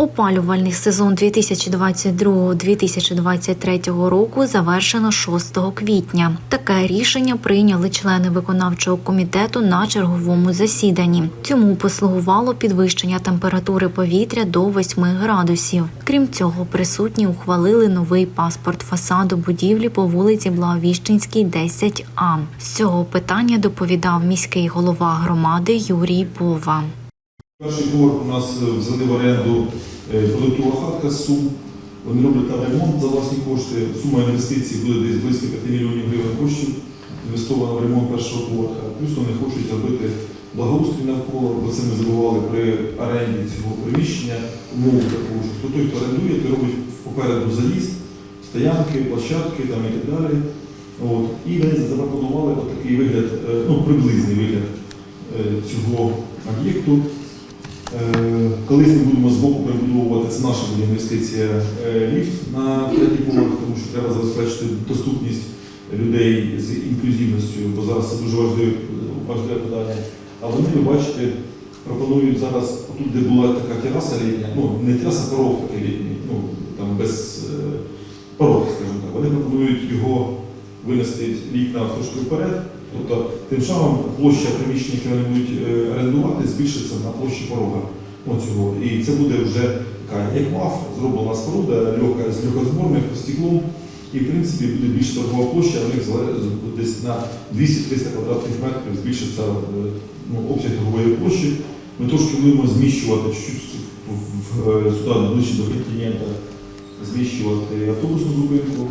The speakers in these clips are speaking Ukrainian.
Опалювальний сезон 2022-2023 року завершено 6 квітня. Таке рішення прийняли члени виконавчого комітету на черговому засіданні. Цьому послугувало підвищення температури повітря до 8 градусів. Крім цього, присутні ухвалили новий паспорт фасаду будівлі по вулиці Благовіщенській, 10А. З цього питання доповідав міський голова громади Юрій Бова. Перший поверх у нас е, взяли в оренду е, продуктова хатка з Сум. Вони роблять там ремонт за власні кошти. Сума інвестицій буде десь близько 5 мільйонів гривень коштів інвестовано в ремонт першого поверха. Плюс вони хочуть зробити благоустрій навколо, бо це ми забували при оренді цього приміщення. Умову таку, що той, хто орендує, той робить попереду заїзд, стоянки, площадки там, і так далі. От. І вони запропонували такий вигляд, е, ну, приблизний вигляд цього об'єкту. Е, Колись ми будемо збоку перебудовувати, це наша буде інвестиція е, ліфт на третій поверх, тому що треба забезпечити доступність людей з інклюзивністю, бо зараз це дуже важливе, важливе питання. А вони, ви бачите, пропонують зараз, тут, де була така тераса літня, ну не тераса, порог такий літній, ну там без е, скажімо так. Вони пропонують його винести вікна трошки вперед. Тобто тим самим площа приміщення, яке вони будуть е, орендувати, збільшиться на площі порога. Оцього. І це буде вже така, як МАФ, зроблена споруда легка, з легкозборних стеклом. І в принципі буде більш торгова площа, у них десь на 200-300 квадратних метрів збільшиться е, ну, обсяг торгової площі. Ми трошки будемо зміщувати чуть-чуть в- в- е, сюди ближче до континенту, зміщувати автобусну зупинку.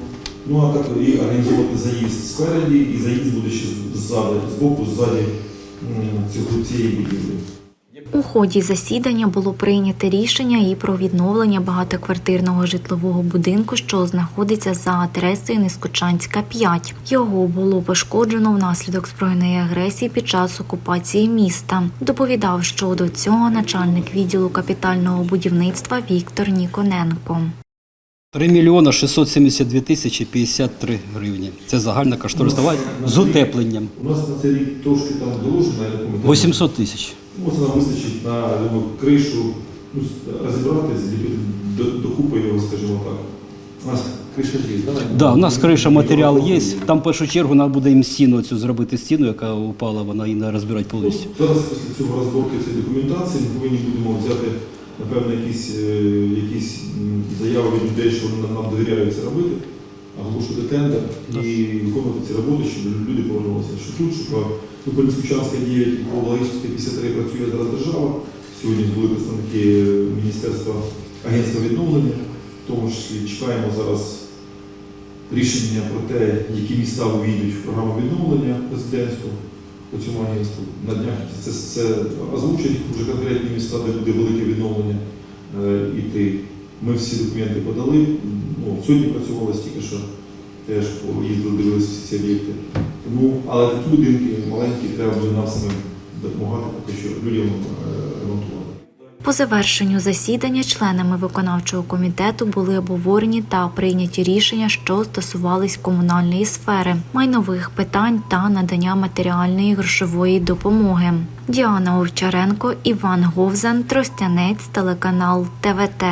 Ну а так і організовувати заїзд спереді, і заїзд буде ще ззаду, з боку, ззаді цього- цієї будівлі. У ході засідання було прийнято рішення і про відновлення багатоквартирного житлового будинку, що знаходиться за адресою Нескочанська 5. Його було пошкоджено внаслідок збройної агресії під час окупації міста. Доповідав щодо цього начальник відділу капітального будівництва Віктор Ніконенко. 3 мільйона 672 тисячі 53 гривні. Це загальна кошторисна вартість з утепленням. У нас на цей рік трошки там я не 800 тисяч. Ну, це нам вистачить на думаю, кришу, ну, розібрати, зліпити до, докупи його, скажімо так. У нас криша є, так? Да, у нас криша матеріал є. Там в першу чергу треба буде їм стіну цю зробити стіну, яка упала, вона і не розбирати повністю. Ну, Зараз після цього розборки цієї документації ми повинні будемо взяти, напевно, якісь, е, якісь заяви від людей, що вони нам довіряють це робити, оголошувати тендер і виконувати ці роботи, щоб люди повернулися. Що тут, що по ну, по Ліскучанська 9, по Благовіщенська 53 працює зараз держава. Сьогодні були представники Міністерства агентства відновлення, в тому числі чекаємо зараз рішення про те, які міста увійдуть в програму відновлення президентську по цьому агентству. На днях це, це озвучать вже конкретні міста, де буде велике відновлення е, іти. Ми всі документи подали. Ну, сьогодні працювали стільки, що теж їздили, дивилися всі ці об'єкти. Тому, але такі будинки маленькі, треба буде нам самим допомагати, поки що людям е, ремонтувати. По завершенню засідання членами виконавчого комітету були обговорені та прийняті рішення, що стосувались комунальної сфери, майнових питань та надання матеріальної грошової допомоги. Діана Овчаренко, Іван Говзан, Тростянець, телеканал ТВТ.